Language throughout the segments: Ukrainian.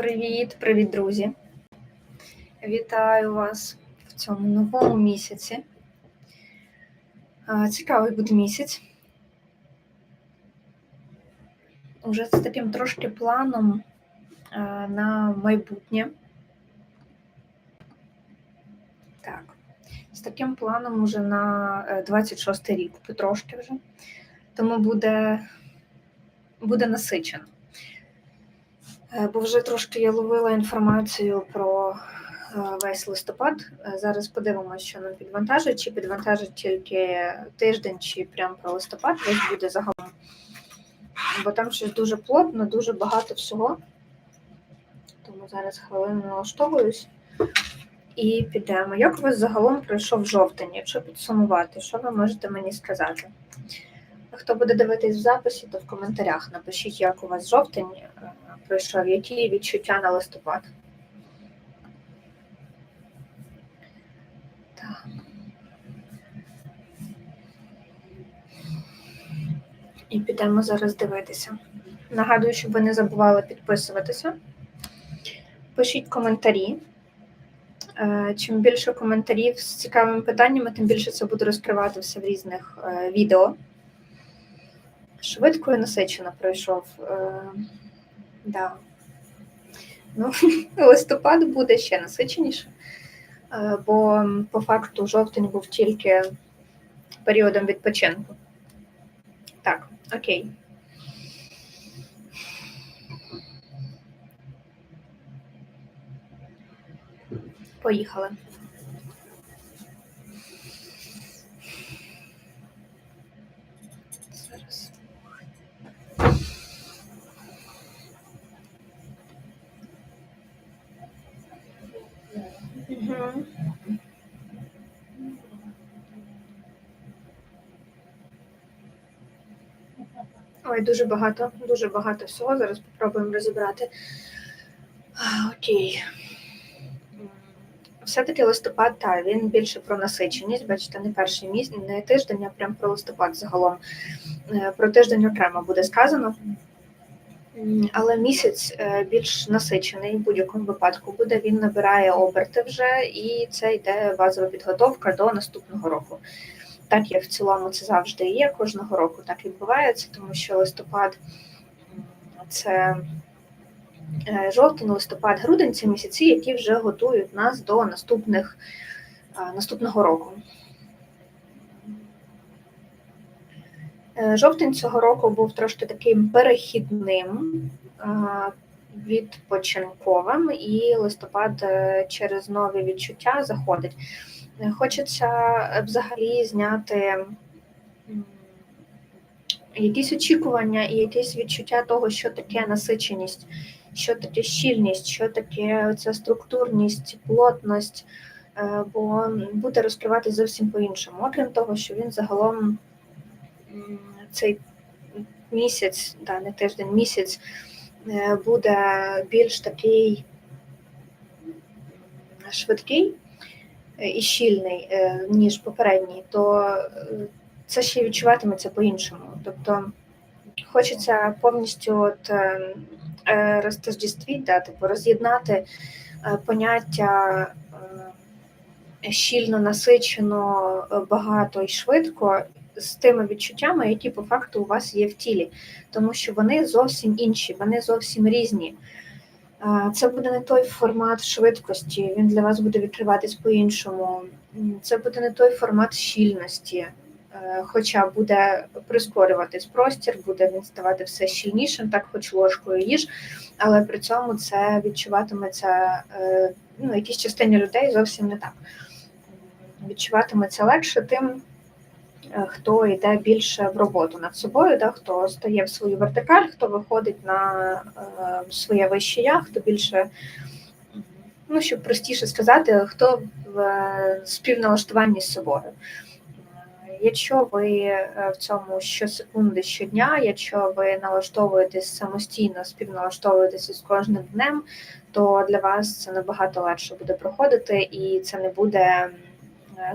Привіт, привіт, друзі! Вітаю вас в цьому новому місяці. Цікавий буде місяць. Уже з таким трошки планом на майбутнє. Так, з таким планом уже на 26 рік, потрошки вже. Тому буде, буде насичено. Е, Бо вже трошки я ловила інформацію про е, весь листопад. Е, Зараз подивимося, що нам підвантажить, чи підвантажить тільки тиждень, чи прямо про листопад весь буде загалом. Бо там щось дуже плотно, дуже багато всього. Тому зараз хвилину налаштовуюсь і підемо. Як у вас загалом пройшов жовтень? Якщо підсумувати, що ви можете мені сказати? Хто буде дивитись в записі, то в коментарях напишіть, як у вас жовтень е, пройшов, які відчуття на листопад. Так. І підемо зараз дивитися. Нагадую, щоб ви не забували підписуватися. Пишіть коментарі. Е, Чим більше коментарів з цікавими питаннями, тим більше це буде розкривати все в різних е, відео. Швидко і насичено пройшов. Е, да. Ну, листопад буде ще насиченіше, е, бо по факту жовтень був тільки періодом відпочинку. Так, окей. Поїхали. Ой, дуже багато, дуже багато всього. Зараз попробуємо розібрати. Окей. Все-таки листопад, так, він більше про насиченість. Бачите, не перший місяць, не тиждень, а прям про листопад загалом. Е, Про тиждень окремо буде сказано. Але місяць е, більш насичений в будь-якому випадку буде. Він набирає оберти вже, і це йде базова підготовка до наступного року. Так як в цілому це завжди є, кожного року так відбувається, тому що листопад це е, жовтень, листопад, грудень це місяці, які вже готують нас до наступних е, наступного року. Е, Жовтень цього року був трошки таким перехідним, відпочинковим, і листопад через нові відчуття заходить. Хочеться е, взагалі зняти якісь очікування і якесь відчуття того, що таке насиченість, що таке щільність, що таке ця структурність, плотність, е, бо буде розкриватися зовсім по-іншому. Окрім того, що він загалом цей місяць, да, не тиждень, місяць е, буде більш такий швидкий і щільний, е, ніж попередній, то е, це ще відчуватиметься по-іншому. Тобто хочеться повністю от, е, е, розтождествити, да, типу, роз'єднати е, поняття е, щільно, насичено, е, багато і швидко з тими відчуттями, які по факту у вас є в тілі, тому що вони зовсім інші, вони зовсім різні. Це буде не той формат швидкості, він для вас буде відкриватись по-іншому. Це буде не той формат щільності, е, хоча буде прискорюватись простір, буде він ставати все щільнішим, так хоч ложкою їж, але при цьому це відчуватиметься е, ну, якійсь частині людей зовсім не так. Відчуватиметься легше тим, хто йде більше в роботу над собою, да, хто стає в свою вертикаль, хто виходить на е, своє вище я, хто більше, ну щоб простіше сказати, хто в е, співналаштуванні з собою. Е, Якщо ви е, в цьому щосекунди, щодня, якщо ви налаштовуєтесь самостійно, співналаштовуєтеся з кожним днем, то для вас це набагато легше буде проходити, і це не буде е,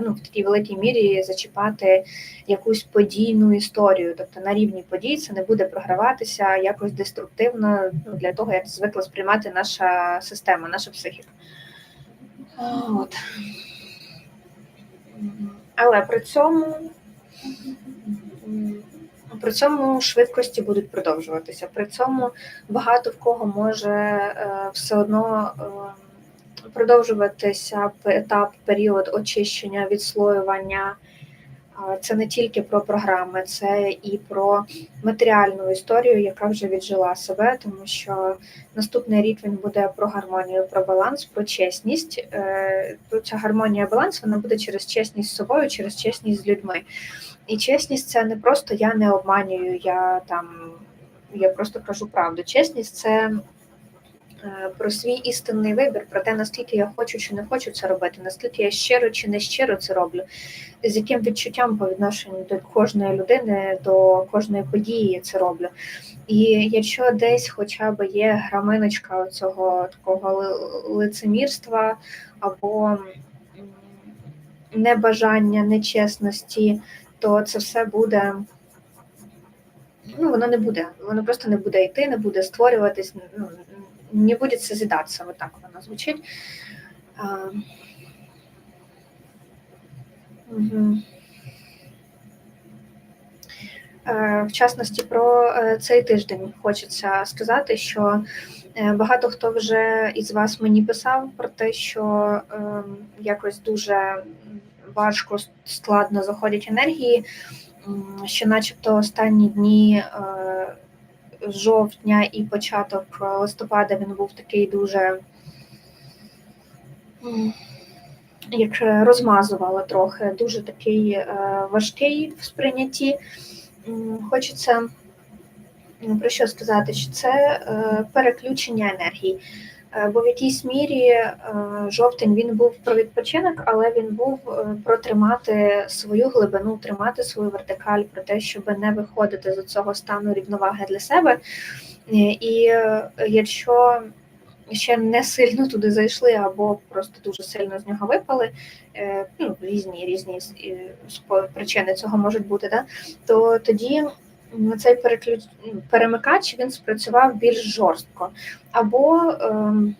ну, в такій великій мірі зачіпати якусь подійну історію. Тобто на рівні подій це не буде програватися якось деструктивно ну, для того, як звикла сприймати наша система, наша психіка. От. Але при цьому при цьому швидкості будуть продовжуватися. При цьому багато в кого може е, все одно е, продовжуватися етап, період очищення, відслоювання. Це не тільки про програми, це і про матеріальну історію, яка вже віджила себе, тому що наступний рік він буде про гармонію, про баланс, про чесність. Е, ця гармонія баланс вона буде через чесність з собою, через чесність з людьми. І чесність це не просто я не обманюю, я там я просто кажу правду. Чесність це про свій істинний вибір, про те, наскільки я хочу чи не хочу це робити, наскільки я щиро чи не щиро це роблю, з яким відчуттям по відношенню до кожної людини, до кожної події це роблю. І якщо десь хоча б є граминочка цього такого лицемірства або небажання, нечесності, то це все буде. Ну, воно не буде, воно просто не буде йти, не буде створюватись. Ну, не будет созидаться, вот так воно звучить. А, угу. В частності про е, цей тиждень хочеться сказати, що е, багато хто вже із вас мені писав про те, що ем, якось дуже важко складно заходять енергії, що, начебто, останні дні е, жовтня і початок е, листопада він був такий дуже як розмазувала трохи, дуже такий е, важкий в сприйнятті. Хочеться про що сказати, що це е, переключення енергії. Е, бо в якійсь мірі е, жовтень він був про відпочинок, але він був е, про тримати свою глибину, тримати свою вертикаль, про те, щоб не виходити з цього стану рівноваги для себе. І якщо ще не сильно туди зайшли, або просто дуже сильно з нього випали, ну, різні різні причини цього можуть бути, да? то тоді цей переключ... перемикач він спрацював більш жорстко. Або ем,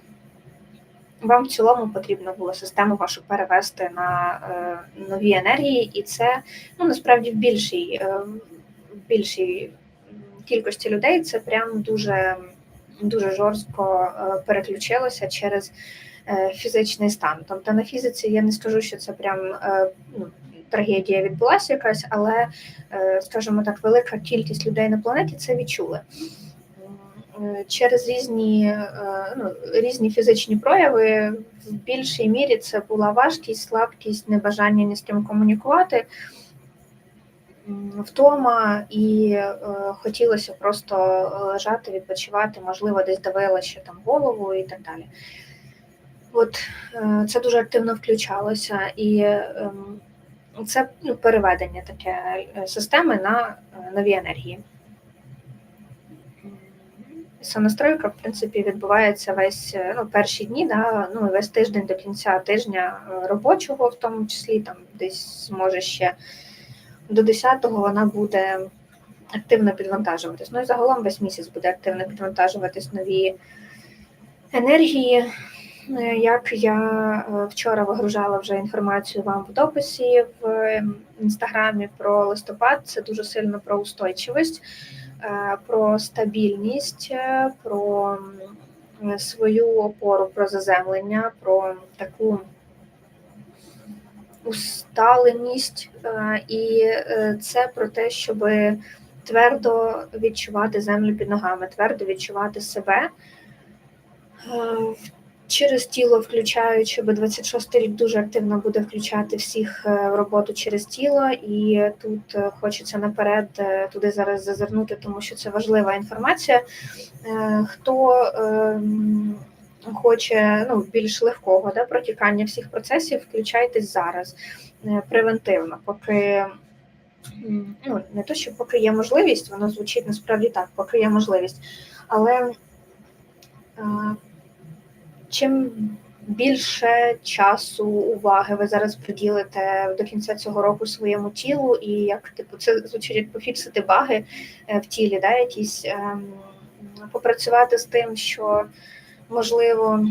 вам в цілому потрібно було систему вашу перевести на е, нові енергії, і це ну, насправді в більшій, е, в більшій кількості людей це прям дуже, дуже жорстко е, переключилося через. Е, фізичний стан. Тобто на фізиці я не скажу, що це прям е, ну, трагедія відбулася якась, але, е, скажімо так, велика кількість людей на планеті це відчули. Е, через різні е, ну, різні фізичні прояви в більшій мірі це була важкість, слабкість, небажання ні з ким комунікувати, втома, і е, хотілося просто лежати, відпочивати, можливо, десь давила ще там голову і так далі. От е, це дуже активно включалося, і е, це ну, переведення таке е, системи на е, нові енергії. Сонастройка, в принципі, відбувається весь е, ну, перші дні, да, ну, весь тиждень до кінця тижня робочого, в тому числі, там десь може ще до 10-го вона буде активно підвантажуватись. Ну і загалом весь місяць буде активно підвантажуватись нові енергії. Е, як я е, вчора вигружала вже інформацію вам в дописі в ем, інстаграмі про листопад, це дуже сильно про устойчивість, е, про стабільність, про свою опору, про заземлення, про таку усталеність, і це про те, щоб твердо відчувати землю під ногами, твердо відчувати себе через тіло включаючи, бо 26 рік дуже активно буде включати всіх е, в роботу через тіло, і тут е, хочеться наперед е, туди зараз зазирнути, тому що це важлива інформація. Хто ем, хоче ну, більш легкого да, протікання всіх процесів, включайтесь зараз превентивно, поки. Ну, не то, що поки є можливість, воно звучить насправді так, поки є можливість. Але чим більше часу, уваги ви зараз приділите до кінця цього року своєму тілу, і як типу це звучить як пофіксити баги е, в тілі, да, якісь ем, попрацювати з тим, що можливо.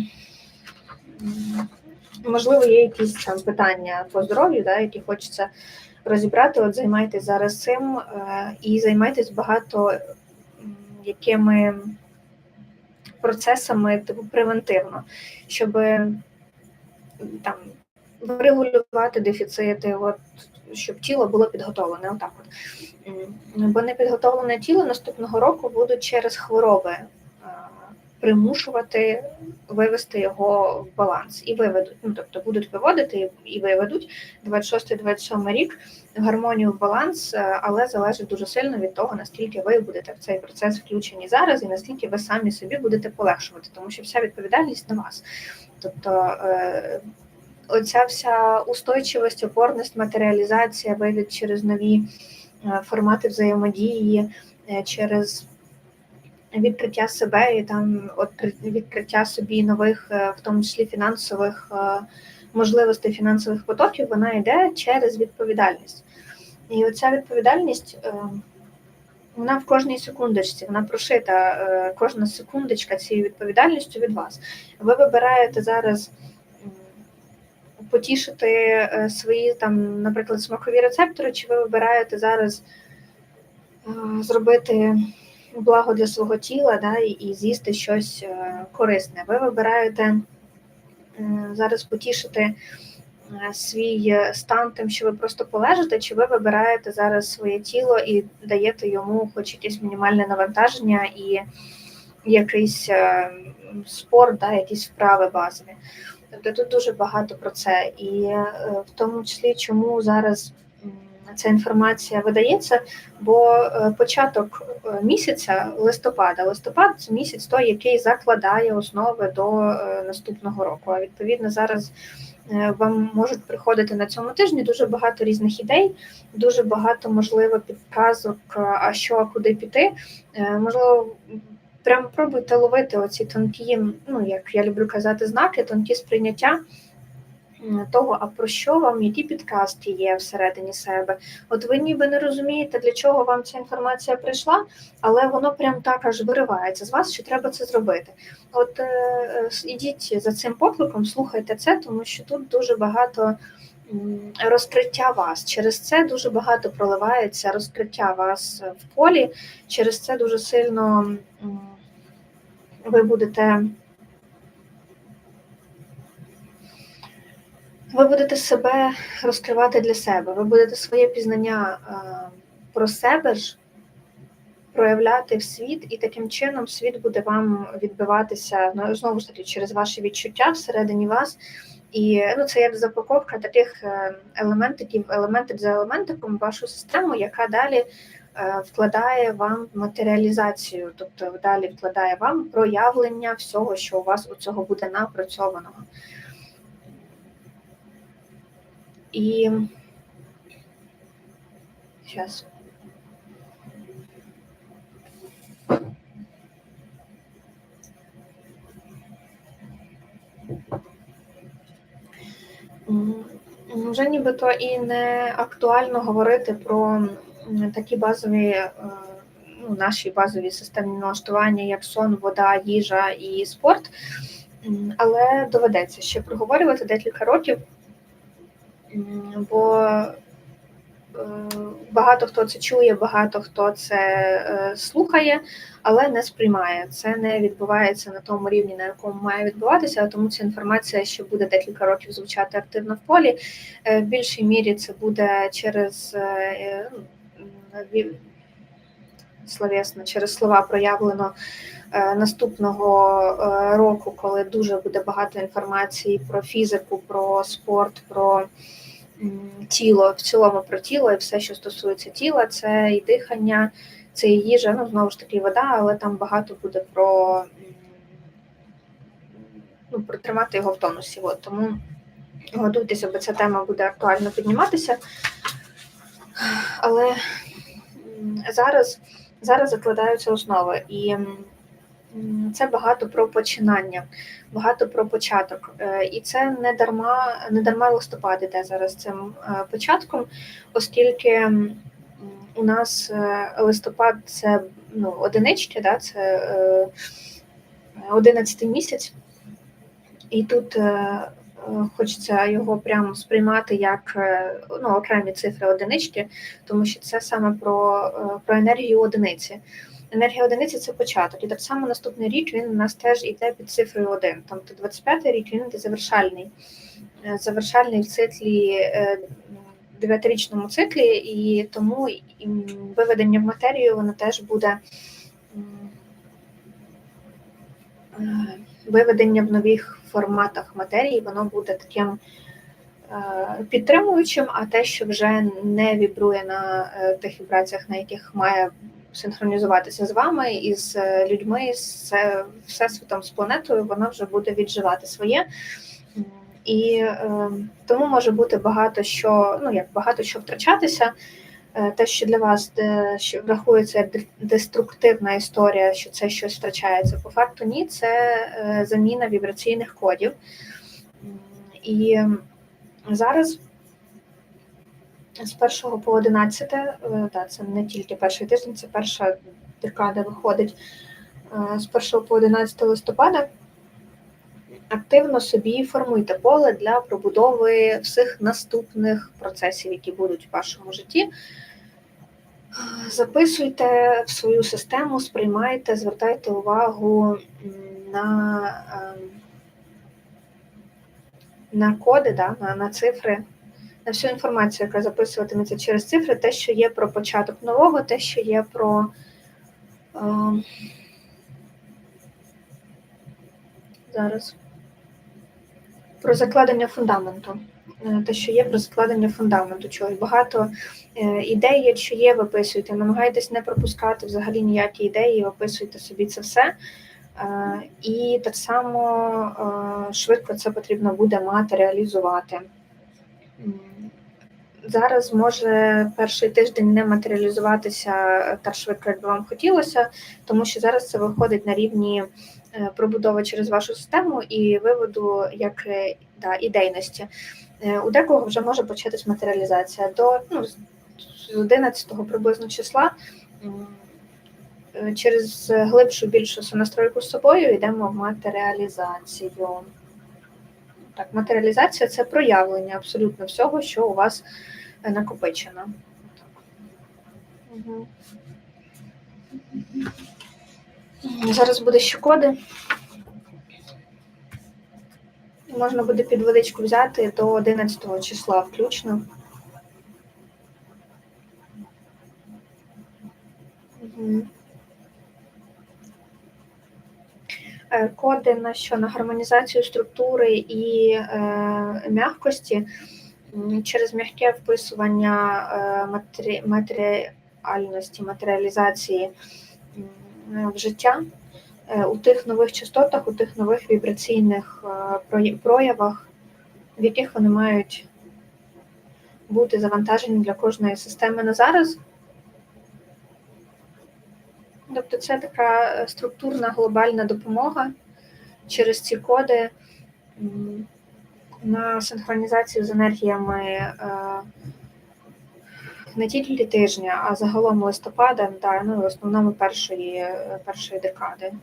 Можливо, є якісь там питання по здоров'ю, да, які хочеться розібрати. От займайтесь зараз цим е, і займайтесь багато якими процесами типу превентивно, щоб там врегулювати дефіцити, от щоб тіло було підготовлене. Отак от. Бо непідготовлене тіло наступного року будуть через хвороби примушувати вивести його в баланс і виведуть. Ну тобто будуть виводити і- виведуть 26-27 рік гармонію в баланс, е, але залежить дуже сильно від того, наскільки ви будете в цей процес включені зараз, і наскільки ви самі собі будете полегшувати, тому що вся відповідальність на вас. Тобто е, оця вся устойчивість, опорність, матеріалізація вивід через нові е, формати взаємодії, через відкриття себе і там от відкриття собі нових, е, в тому числі фінансових е, можливостей, фінансових потоків, вона йде через відповідальність. І оця відповідальність. е, Вона в кожній секундочці, вона прошита кожна секундочка цією відповідальністю від вас. Ви вибираєте зараз потішити свої там, наприклад, смакові рецептори, чи ви вибираєте зараз зробити благо для свого тіла да, і, з'їсти щось е, корисне. Ви вибираєте зараз потішити е, свій е, стан тим, що ви просто полежите, чи ви вибираєте зараз своє тіло і даєте йому хоч якесь мінімальне навантаження і якийсь спорт, да, якісь вправи базові. Тобто тут дуже багато про це. І в тому числі, чому зараз ця інформація видається, бо е, початок е, місяця листопада, листопад це місяць той, який закладає основи до е, наступного року. А відповідно зараз вам можуть приходити на цьому тижні дуже багато різних ідей, дуже багато можливо підказок, а що, куди піти. Можливо, прямо пробуйте ловити оці тонкі, ну як я люблю казати, знаки, тонкі сприйняття того, а про що вам, які підказки є всередині себе. От ви ніби не розумієте, для чого вам ця інформація прийшла, але воно прям так аж виривається з вас, що треба це зробити. От е, е, ідіть за цим покликом, слухайте це, тому що тут дуже багато. Розкриття вас через це дуже багато проливається розкриття вас в полі. Через це дуже сильно ви будете ви будете себе розкривати для себе, ви будете своє пізнання е, про себе ж проявляти в світ, і таким чином світ буде вам відбиватися ну, знову ж таки через ваші відчуття всередині вас. І ну, це як запаковка таких е, елементиків, елементик за елементиком вашу систему, яка далі е, вкладає вам матеріалізацію, тобто далі вкладає вам проявлення всього, що у вас у цього буде напрацьованого. І зараз. Вже нібито і не актуально говорити про такі базові, е, ну, наші базові системні налаштування, як сон, вода, їжа і спорт, але доведеться ще проговорювати декілька років, бо е, багато хто це чує, багато хто це е, слухає, але не сприймає. Це не відбувається на тому рівні, на якому має відбуватися, тому ця інформація ще буде декілька років звучати активно в полі. Е, В більшій мірі це буде через ві- словесно, через слова проявлено наступного року, коли дуже буде багато інформації про фізику, про спорт, про тіло, в цілому про тіло і все, що стосується тіла, це і дихання, це і їжа, ну знову ж таки вода, але там багато буде про, ну, про тримати його в тонусі. От, тому готуйтеся, бо ця тема буде актуально підніматися. Але зараз, зараз закладаються основи. І це багато про починання, багато про початок. Е, І це не дарма, не дарма листопад іде зараз цим е, початком, оскільки у нас е, листопад це ну, одинички, да, це е, 11 місяць, і тут хочеться його прямо сприймати як ну, окремі цифри одинички, тому що це саме про, про енергію одиниці. Енергія одиниці це початок. І так само наступний рік він у нас теж йде під цифрою 1. Тобто 25-й рік він йде завершальний. Е, Завершальний в циклі е, дев'ятирічному циклі, і тому виведення в матерію воно теж буде е, виведення в нових форматах матерії, воно буде таким підтримуючим, а те, що вже не вібрує на тих вібраціях, на яких має синхронізуватися з вами і з е, людьми, з е, всесвітом, з планетою, воно вже буде відживати своє. І е, тому може бути багато що, ну як багато що втрачатися. Е, Те, що для вас де, що врахується як деструктивна історія, що це щось втрачається. По факту ні, це е, заміна вібраційних кодів. І зараз з 1 по 11, е, да, це не тільки перший тиждень, це перша декада виходить е, з 1 по 11 листопада. Активно собі формуйте поле для пробудови всіх наступних процесів, які будуть в вашому житті. Записуйте в свою систему, сприймайте, звертайте увагу на, ем, на коди, да, на, на цифри, всю інформацію, яка записуватиметься через цифри, те, що є про початок нового, те, що є про. ем, зараз. Про закладення фундаменту. Е, Те, що є про закладення фундаменту, чогось багато е, ідей, якщо є, виписуйте. Намагайтесь не пропускати взагалі ніякі ідеї, виписуйте собі це все. Е, І так само е, швидко це потрібно буде матеріалізувати. Зараз може перший тиждень не матеріалізуватися так швидко, як би вам хотілося, тому що зараз це виходить на рівні е, пробудови через вашу систему і виводу як е, да, ідейності. Е, У декого вже може початись матеріалізація до ну, з- з 11 приблизно числа. Через глибшу більшу сонастройку з собою йдемо в матеріалізацію. Так, матеріалізація це проявлення абсолютно всього, що у вас е, накопичено. Угу. Зараз буде ще коди. Можна буде під водичку взяти до 11 числа включно. Мгм. Е, Коди на що? На гармонізацію структури і е, м'якості через м'яке вписування е, матері... матеріальності, матеріалізації в життя е, у тих нових частотах, у тих нових вібраційних е, проявах, в яких вони мають бути завантажені для кожної системи на зараз. Тобто це така е, структурна глобальна допомога через ці коди на синхронізацію з енергіями е, не тільки тижня, а загалом листопада, да, ну в основному першої, е, першої декади.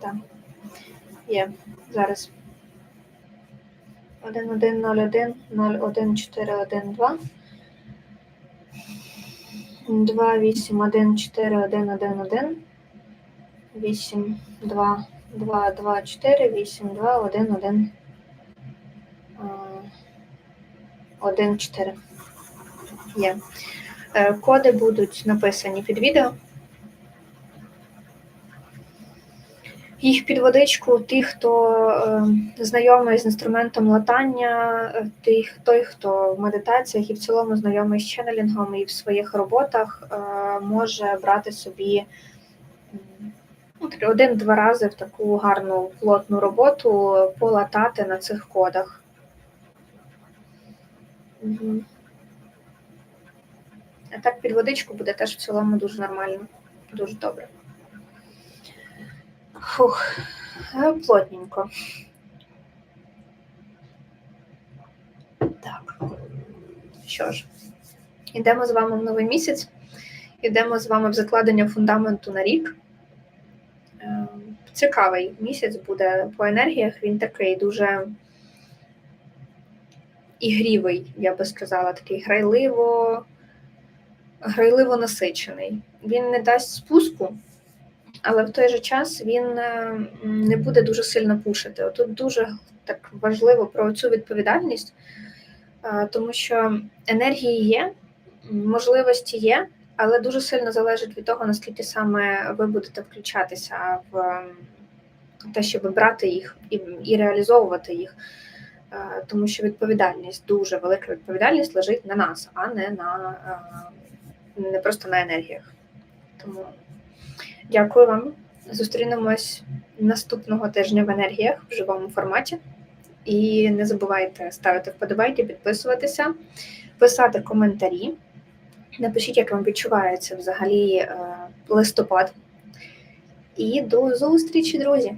Так. Є зараз. 1101 01412 2, 8, 1, 4, 1, 1, 1, 8, 2, 2, 2, 4, 8, 2, 1, 1, 1, 4. Є. Е, Коди будуть написані під відео. Їх під водичку, ті, хто е, знайомий з інструментом латання, е, тих, той, хто в медитаціях і в цілому знайомий з ченнелінгом і в своїх роботах, е, може брати собі ну, один-два рази в таку гарну плотну роботу полатати на цих кодах. А так під водичку буде теж в цілому дуже нормально. Дуже добре. Фух, е, плотненько. Так. Що ж, йдемо з вами в новий місяць. Йдемо з вами в закладення фундаменту на рік. Е, Цікавий місяць буде по енергіях. Він такий дуже ігрівий, я би сказала, такий грайливо, грайливо насичений. Він не дасть спуску, але в той же час він е, не буде дуже сильно пушити. Тут дуже так важливо про цю відповідальність, е, тому що енергії є, можливості є, але дуже сильно залежить від того, наскільки саме ви будете включатися в ем, те, щоб брати їх і, і реалізовувати їх. Е, Тому що відповідальність, дуже велика відповідальність лежить на нас, а не на е, не просто на енергіях. Тому дякую вам. Зустрінемось наступного тижня в енергіях в живому форматі. І не забувайте ставити вподобайки, підписуватися, писати коментарі. Напишіть, як вам відчувається взагалі е, листопад. І до зустрічі, друзі!